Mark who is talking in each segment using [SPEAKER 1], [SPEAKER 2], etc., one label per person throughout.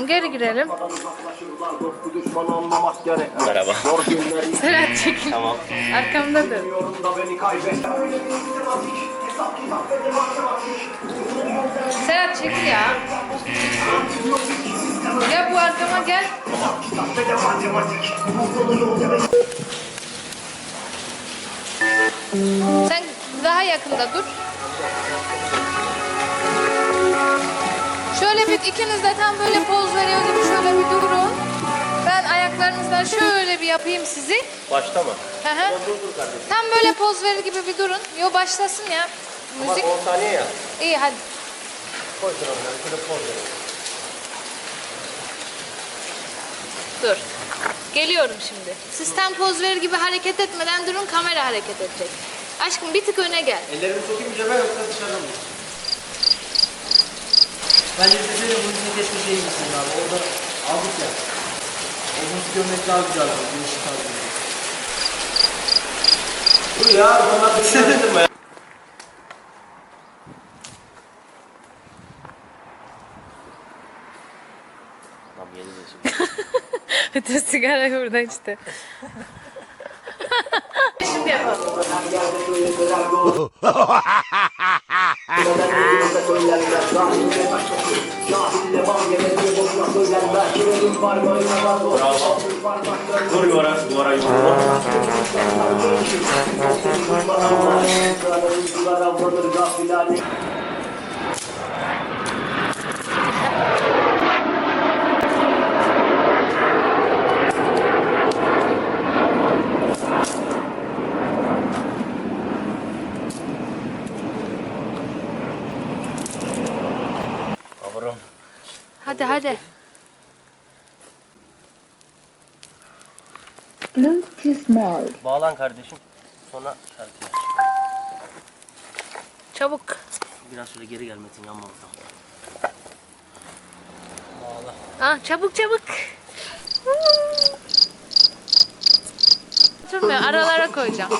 [SPEAKER 1] Tamam geri girelim.
[SPEAKER 2] Merhaba.
[SPEAKER 1] Serhat çekil.
[SPEAKER 2] Tamam.
[SPEAKER 1] Arkamda dur. Serhat çekil ya. Gel bu arkama gel. Sen daha yakında dur. Şöyle bir ikiniz de tam böyle poz veriyor gibi şöyle bir durun. Ben ayaklarınızdan şöyle bir yapayım sizi.
[SPEAKER 2] Başta mı?
[SPEAKER 1] Hı hı.
[SPEAKER 2] Dur dur kardeşim.
[SPEAKER 1] Tam böyle poz verir gibi bir durun. Yo başlasın ya. Müzik.
[SPEAKER 2] Bak 10 saniye ya.
[SPEAKER 1] İyi hadi.
[SPEAKER 2] Koy oradan. Şöyle poz ver.
[SPEAKER 1] Dur. Geliyorum şimdi. Siz tam poz verir gibi hareket etmeden durun kamera hareket edecek. Aşkım bir tık öne gel.
[SPEAKER 2] Ellerimi sokayım cebe yoksa dışarıda mı?
[SPEAKER 3] Bence sesleri bunun için keşke şey gitsin abi. Orada aldık ya. Onu görmek daha güzel abi. Değişik tarzı.
[SPEAKER 2] Dur ya. Bana dışarıdırma ya. Tam yedi de şimdi.
[SPEAKER 1] Öte sigara burada işte. şimdi yapalım.
[SPEAKER 2] Dur yuvara. Duvara yuvara. Yavrum.
[SPEAKER 1] Hadi hadi.
[SPEAKER 4] Bluetooth mode.
[SPEAKER 2] Bağlan kardeşim. Sonra şarkı aç.
[SPEAKER 1] Çabuk.
[SPEAKER 2] Biraz şöyle geri gel Metin yanma oradan. Bağla.
[SPEAKER 1] Ah, çabuk çabuk. Durmuyor aralara koyacağım.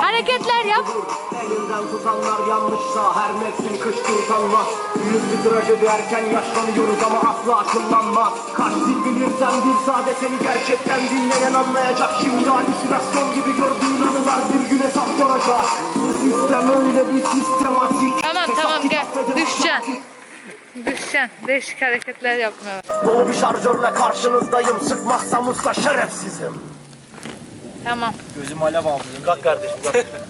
[SPEAKER 1] Hareketler yap.
[SPEAKER 5] Elinden tutanlar yanlışsa her mevsim kış kurtarmaz Büyük bir trajedi erken yaşlanıyoruz ama asla akıllanmaz Kaç dil bilirsen bir sade seni gerçekten dinleyen anlayacak Şimdi halüsinasyon gibi gördüğün anılar bir gün hesap soracak Bu sistem öyle bir sistematik
[SPEAKER 1] Tamam tamam gel. Düşeceksin. Düşeceksin. Değişik hareketler yapmaya.
[SPEAKER 5] Dolu bir şarjörle karşınızdayım Sıkmazsam usta şerefsizim
[SPEAKER 1] Tamam.
[SPEAKER 3] Gözüm alev aldı.
[SPEAKER 2] Kalk kardeşim kalk.